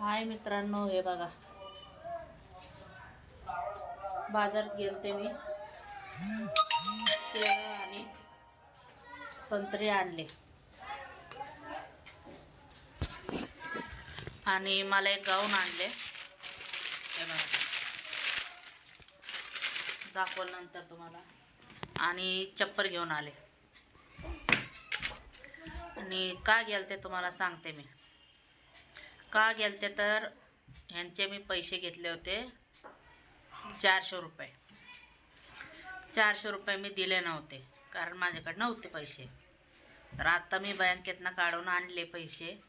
हाय मित्रांनो हे बघा. बाजारात गेलते मी. केळं आणि संत्रे आणले. आणि मला एक गाऊन आणले. हे बघा. दाखवलं नंतर तुम्हाला. आणि चप्पल घेऊन आले. आणि का गेलते तुम्हाला सांगते मी. का गेलते तर ह्यांचे मी पैसे घेतले होते चारशे रुपये. चारशे रुपये मी दिले नव्हते कारण माझ्याकडे नव्हते पैसे. तर आत्ता मी बँकेतनं काढून आणले पैसे.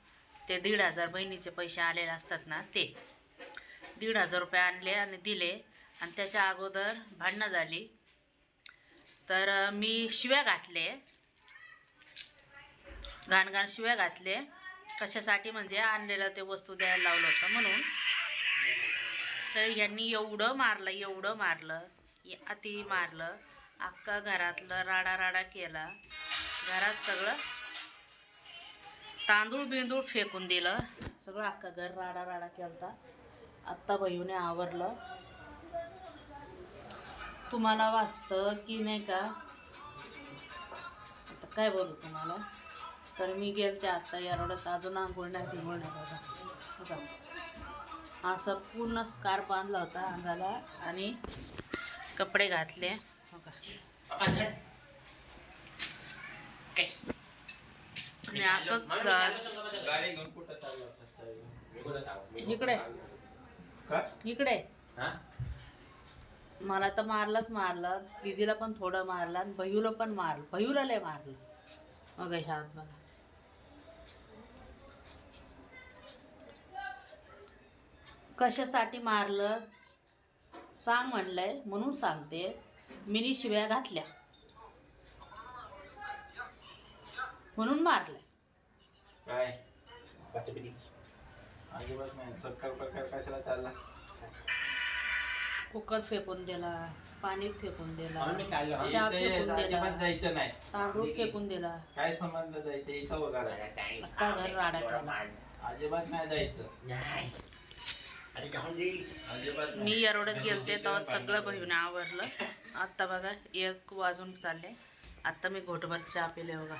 ते दीड हजार बहिणीचे पैसे आलेले असतात ना ते. दीड हजार रुपये आणले आणि दिले. आणि त्याच्या अगोदर भांडणं झाली. तर मी शिव्या घातले. घाणघाण शिव्या घातले. कशासाठी म्हणजे आणलेलं ते वस्तू द्यायला लावलं होतं म्हणून. तर यांनी एवढं मारलं एवढं मारलं अति मारलं अख्खा घरातलं राडा राडा केला. घरात सगळं तांदूळ बिंदूळ फेकून दिलं. सगळं अख्खा घर राडा राडा केलता. आत्ता बहिणीने आवरलं. तुम्हाला वाचतं की नाही का? आता काय बोलू तुम्हाला? तर मी गेलते आत्ता यारोड्यात अजून आंघोळ नाही बिंघोळ नाही बघा. बघा. असं पूर्ण स्कार्फ बांधला होता अंगाला आणि कपडे घातले. बघा. आणि असंच होता इकडे. का इकडे. मला तर मारलंच मारलं. दीदीला पण थोडं मारलं आणि भयूला पण मारलं. भयूला लय मारलं. बघा ह्या हात बघा. कशासाठी मारलं? सांग म्हणलंय म्हणून सांगते मिनी शिव्या घातल्या. म्हणून मारलंय. काय? अजिबात नाही चक्कर प्रकार कशाला चालला? कुकर फेकून दिला पाणी फेकून दिला. चहा इथे फेकून अजिबात दिला जायचं नाही. तांदूळ फेकून दिला. काय संबंध जायचं? इथं वगैरे अख्खा घर राडा केला. अजिबात नाही जायचं. नाही. मी येरोड्यात गेलते तेव्हा सगळं बहिणी आवरलं. आत्ता बघा एक वाजून चालले. आत्ता मी घोटभर चहा पिले बघा.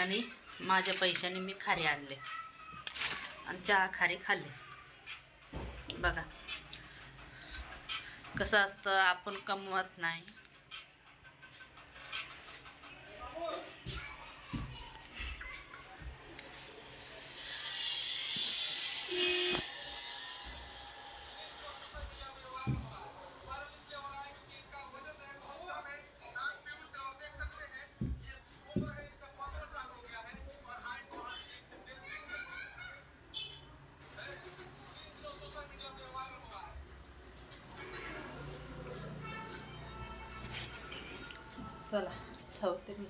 आणि माझ्या पैशाने मी खारी आणले. आणि चहा खारी खाल्ली. बघा. कसं असतं आपण कमवत नाही. चला ठेवते मी.